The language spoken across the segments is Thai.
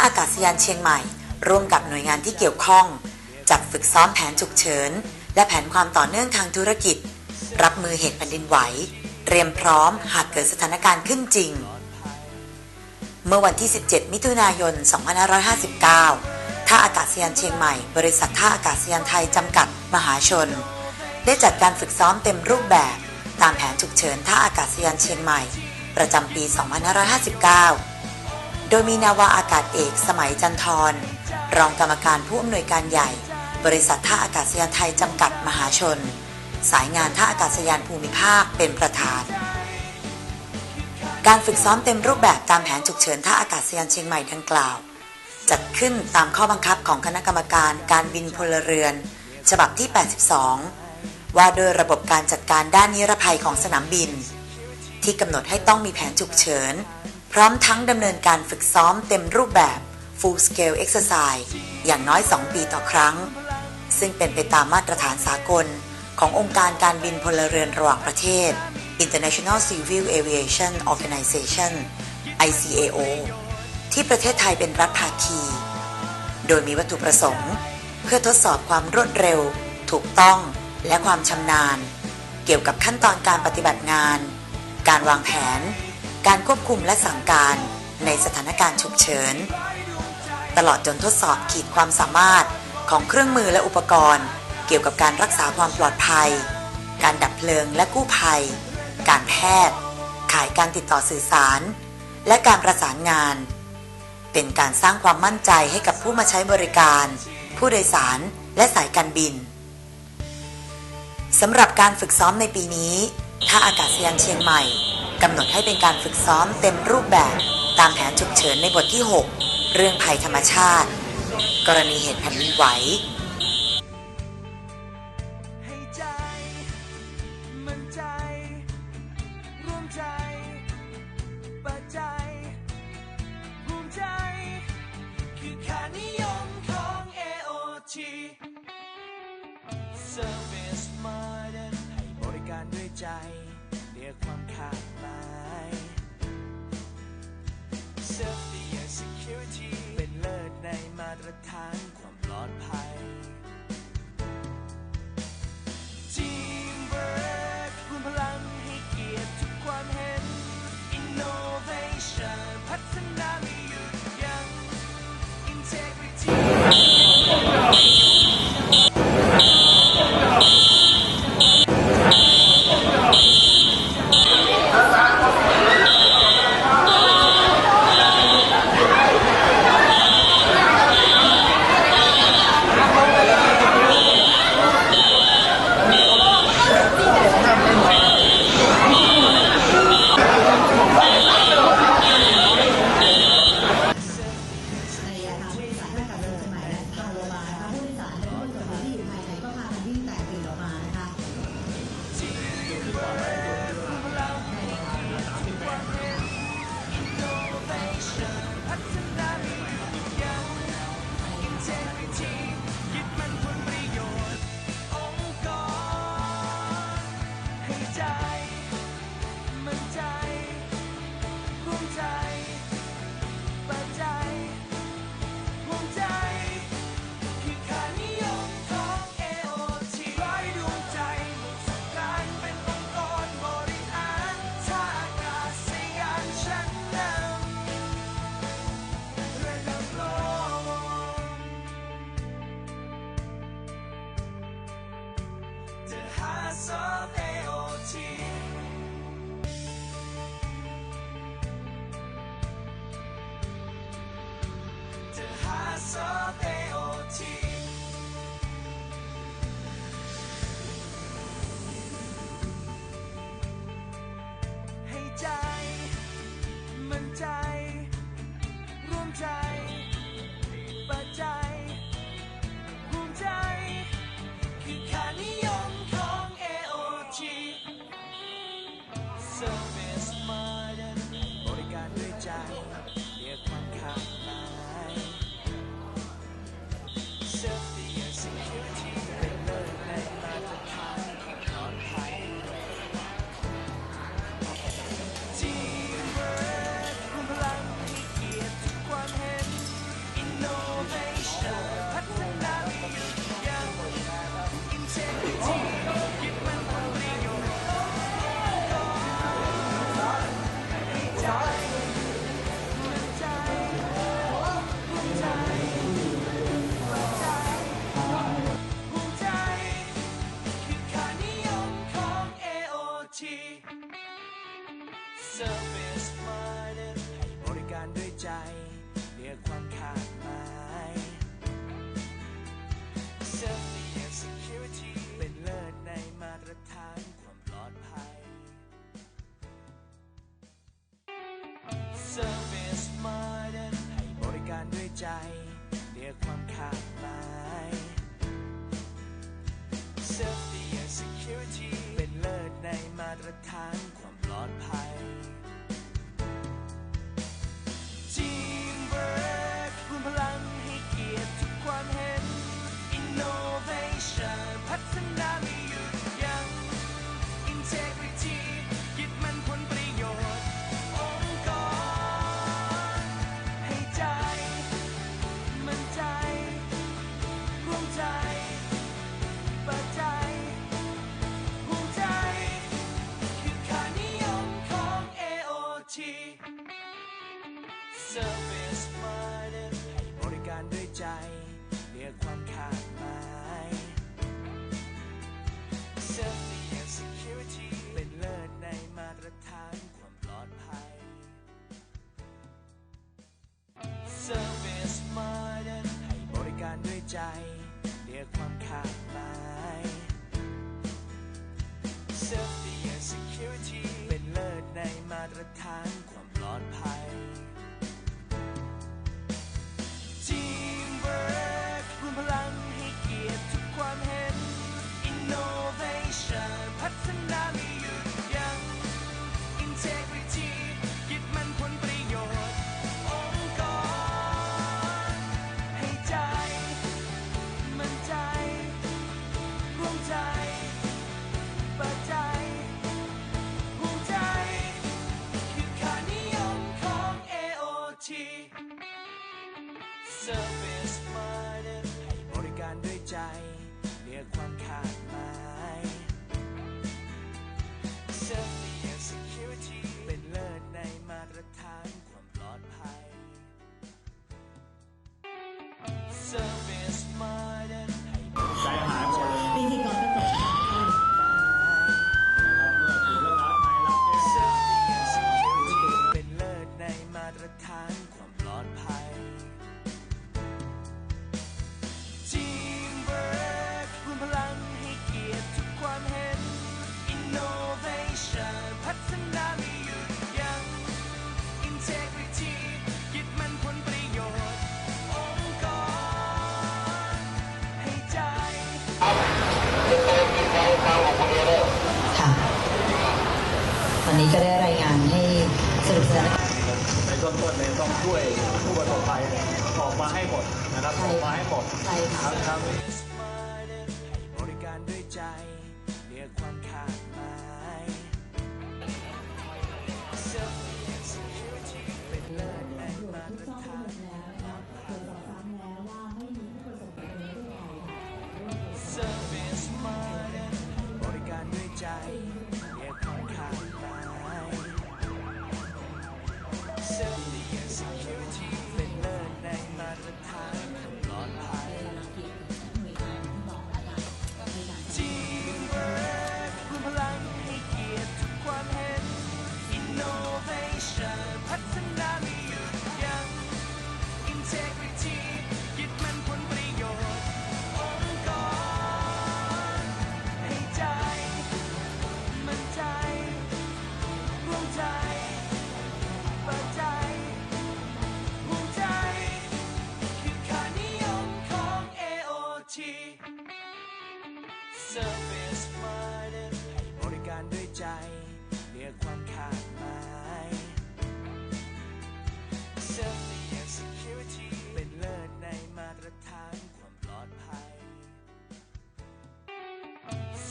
ท่าอากาศยานเชียงใหม่ ร่วมกับหน่วยงานที่เกี่ยวข้อง จัดฝึกซ้อมแผนฉุกเฉิน และแผนความต่อเนื่องทางธุรกิจ รับมือเหตุแผ่นดินไหว เตรียมพร้อมหากเกิดสถานการณ์ขึ้นจริง เมื่อวันที่ 17 มิถุนายน 2559 ท่าอากาศยานเชียงใหม่ บริษัทท่าอากาศยานไทยจำกัดมหาชน ได้จัดการฝึกซ้อมเต็มรูปแบบ ตามแผนฉุกเฉินท่าอากาศยานเชียงใหม่ ประจำปี 2559 โดยมีนาวาอากาศเอกสมัยจันทร รองกรรมการผู้อำนวยการใหญ่ บริษัทท่าอากาศยานไทยจำกัดมหาชน สายงานท่าอากาศยานภูมิภาคเป็นประธาน การฝึกซ้อมเต็มรูปแบบตามแผนฉุกเฉินท่าอากาศยานเชียงใหม่ดังกล่าว จัดขึ้นตามข้อบังคับของคณะกรรมการการบินพลเรือน ฉบับที่ 82 ว่าโดยระบบการจัดการด้านนิรภัยของสนามบิน ที่กำหนดให้ต้องมีแผนฉุกเฉิน พร้อมทั้งดำเนินการฝึกซ้อมเต็มรูปแบบ full scale exercise อย่างน้อย 2 ปีต่อครั้ง ซึ่งเป็นไปตามมาตรฐานสากล ขององค์การการบินพลเรือนระหว่างประเทศ International Civil Aviation Organization ICAO ที่ประเทศไทยเป็นรัฐภาคี โดยมีวัตถุประสงค์ เพื่อทดสอบความรวดเร็ว ถูกต้องและความชำนาญ เกี่ยวกับขั้นตอนการปฏิบัติงาน การวางแผน การควบคุมและสั่งการในสถานการณ์ฉุกเฉิน ตลอดจนทดสอบขีดความสามารถของเครื่องมือและอุปกรณ์ เกี่ยวกับการรักษาความปลอดภัย การดับเพลิงและกู้ภัย การแพทย์ ขายการติดต่อสื่อสาร และการประสานงาน เป็นการสร้างความมั่นใจให้กับผู้มาใช้บริการ ผู้โดยสารและสายการบินสำหรับการฝึกซ้อมในปีนี้ท่าอากาศยานเชียงใหม่ กำหนดให้เป็นการฝึกซ้อมเต็มรูปแบบตามแผนฉุกเฉินในบทที่ 6 เรื่องภัยธรรมชาติ กรณีเหตุแผ่นดินไหวให้ใจมั่นใจร่วมใจเปิดใจภูมิใจคือค่านิยมของ AOT Service Modern ให้บริการด้วยใจ ตรฐานความปลอดภัย Service Minded ให้บริการด้วยใจเหนือความคาดหมาย Safety and Security เป็นเลิศในมาตรฐานความปลอดภัย Service Minded ให้บริการด้วยใจเหนือความคาดหมาย Safety and Security เป็นเลิศในมาตรฐานความปลอดภัย yourself วันนี้ก็ได้รายงานให้สรุปสถานการณ์ในต้นต้นเลยต้องช่วยผู้ประสบภัยออกมาให้หมดนะครับออกมาให้หมดใช่ค่ะ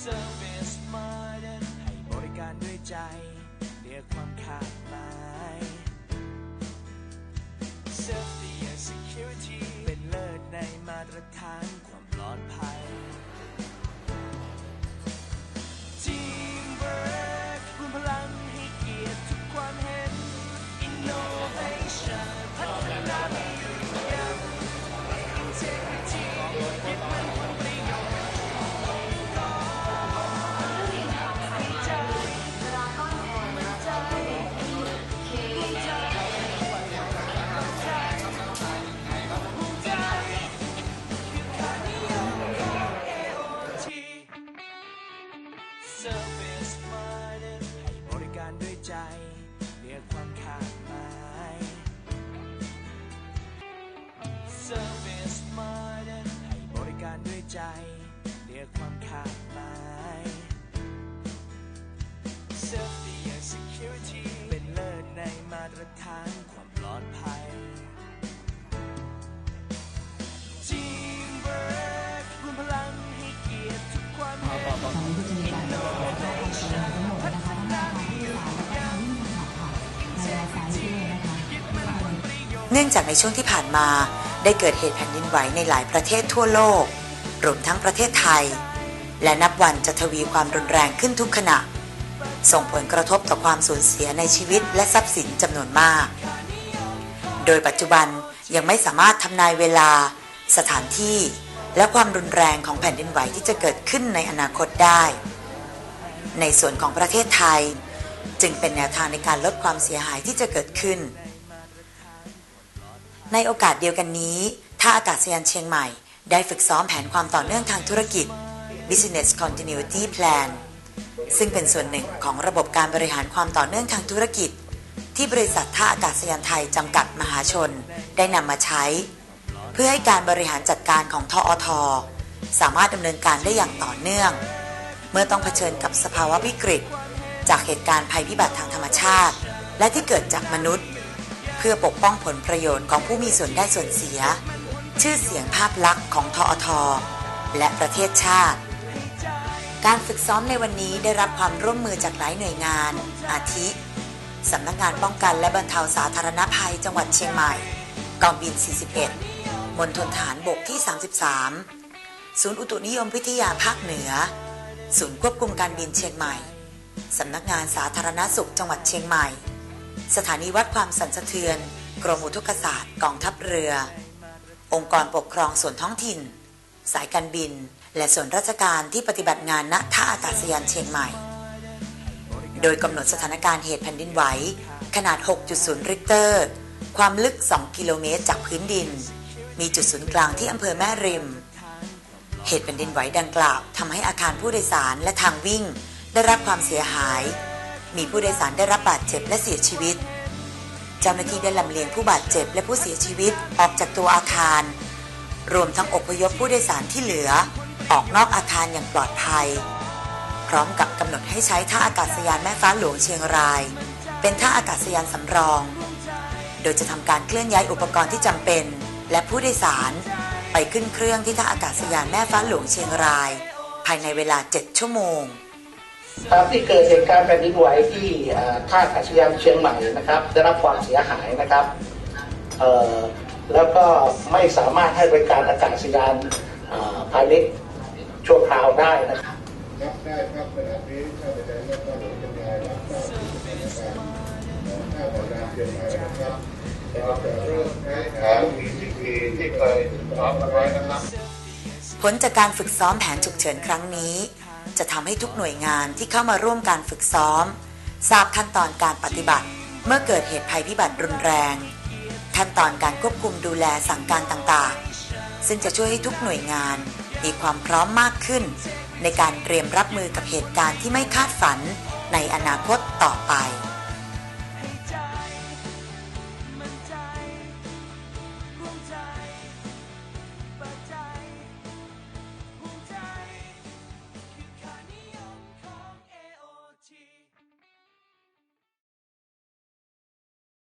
เซอร์ฟเว Modern ให้บริการด้วยใจเรียกความขาดหมาย Safety and Security เป็นเลิศในมาตรฐานความปลอดภัย ใจเหนือความคาดหมาย Safety and Security เป็นเลิศในมาตรฐานความปลอดภัย Teamwork รวมพลังให้เกียรติทุกความเห็น ตอนนี้ก็จะมีการประกาศความสำคัญทั้งหมดนะคะทั้งทางผู้สารและก็ทางวิ่งขับค่ะในเวลาสายด้วยนะคะเนื่องจากในช่วงที่ผ่านมาได้เกิดเหตุแผ่นดินไหวในหลายประเทศทั่วโลก รวมทั้งประเทศไทย และนับวันจะทวีความรุนแรงขึ้นทุกขณะ ส่งผลกระทบต่อความสูญเสียในชีวิตและทรัพย์สินจำนวนมาก โดยปัจจุบันยังไม่สามารถทำนายเวลา สถานที่ และความรุนแรงของแผ่นดินไหวที่จะเกิดขึ้นในอนาคตได้ ในส่วนของประเทศไทย จึงเป็นแนวทางในการลดความเสียหายที่จะเกิดขึ้น ในโอกาสเดียวกันนี้ท่าอากาศยานเชียงใหม่ ได้ฝึกซ้อมแผนความต่อเนื่องทางธุรกิจ Business Continuity Plan ซึ่งเป็นส่วนหนึ่งของระบบการบริหารความต่อเนื่องทางธุรกิจ ที่บริษัทท่าอากาศยานไทยจำกัดมหาชนได้นำมาใช้ เพื่อให้การบริหารจัดการของทอท สามารถดำเนินการได้อย่างต่อเนื่อง เมื่อต้องเผชิญกับสภาวะวิกฤต จากเหตุการณ์ภัยพิบัติทางธรรมชาติ และที่เกิดจากมนุษย์ เพื่อปกป้องผลประโยชน์ของผู้มีส่วนได้ส่วนเสีย ชื่อเสียงภาพลักษณ์ของทอทและประเทศชาติ การฝึกซ้อมในวันนี้ได้รับความร่วมมือจากหลายหน่วยงาน อาทิ สำนักงานป้องกันและบรรเทาสาธารณภัยจังหวัดเชียงใหม่ กองบิน 41มณฑลฐานบกที่ 33 ศูนย์อุตุนิยมวิทยาภาคเหนือ ศูนย์ควบคุมการบินเชียงใหม่ สำนักงานสาธารณสุขจังหวัดเชียงใหม่ สถานีวัดความสั่นสะเทือน กรมอุทกศาสตร์กองทัพเรือ องค์กรปกครองส่วนท้องถิ่น สายการบิน และส่วนราชการที่ปฏิบัติงานณท่าอากาศยานเชียงใหม่ โดยกำหนดสถานการณ์เหตุแผ่นดินไหว ขนาด 6.0 ริกเตอร์ ความลึก 2 กิโลเมตรจากพื้นดิน มีจุดศูนย์กลางที่อำเภอแม่ริม เหตุแผ่นดินไหวดังกล่าวทำให้อาคารผู้โดยสารและทางวิ่ง ได้รับความเสียหาย มีผู้โดยสารได้รับบาดเจ็บและเสียชีวิต เจ้าหน้าที่ได้ลำเลียงผู้บาดเจ็บและผู้เสียชีวิตออกจากตัวอาคาร รวมทั้งอพยพผู้โดยสารที่เหลือ ออกนอกอาคารอย่างปลอดภัย พร้อมกับกำหนดให้ใช้ท่าอากาศยานแม่ฟ้าหลวงเชียงราย เป็นท่าอากาศยานสำรอง โดยจะทำการเคลื่อนย้ายอุปกรณ์ที่จำเป็น และผู้โดยสารไปขึ้นเครื่องที่ท่าอากาศยานแม่ฟ้าหลวงเชียงราย ภายในเวลา 7 ชั่วโมง ครับที่เกิดเหตุการณ์แผ่นดินไหวที่ท่าอากาศยานเชียงใหม่นะครับ ได้รับความเสียหายนะครับแล้วก็ไม่สามารถให้บริการอากาศยานอ่าพาณิชย์ชั่วคราวได้นะครับรับได้ครับขณะนี้ข้าพเจ้าได้ข้อมูลจำนายรับทราบถึงการของท่าอากาศยานเชียงใหม่นะครับเราจะเริ่มใช้แผน BCP ที่เคยซ้อมกันไว้นะครับผลจากการฝึกซ้อมแผนฉุกเฉินครั้งนี้ จะทำให้ทุกหน่วยงานที่เข้ามาร่วมการฝึกซ้อม ทราบขั้นตอนการปฏิบัติ เมื่อเกิดเหตุภัยพิบัติรุนแรง ขั้นตอนการควบคุมดูแลสั่งการต่างๆ ซึ่งจะช่วยให้ทุกหน่วยงาน มีความพร้อมมากขึ้น ในการเตรียมรับมือกับเหตุการณ์ที่ไม่คาดฝันในอนาคตต่อไป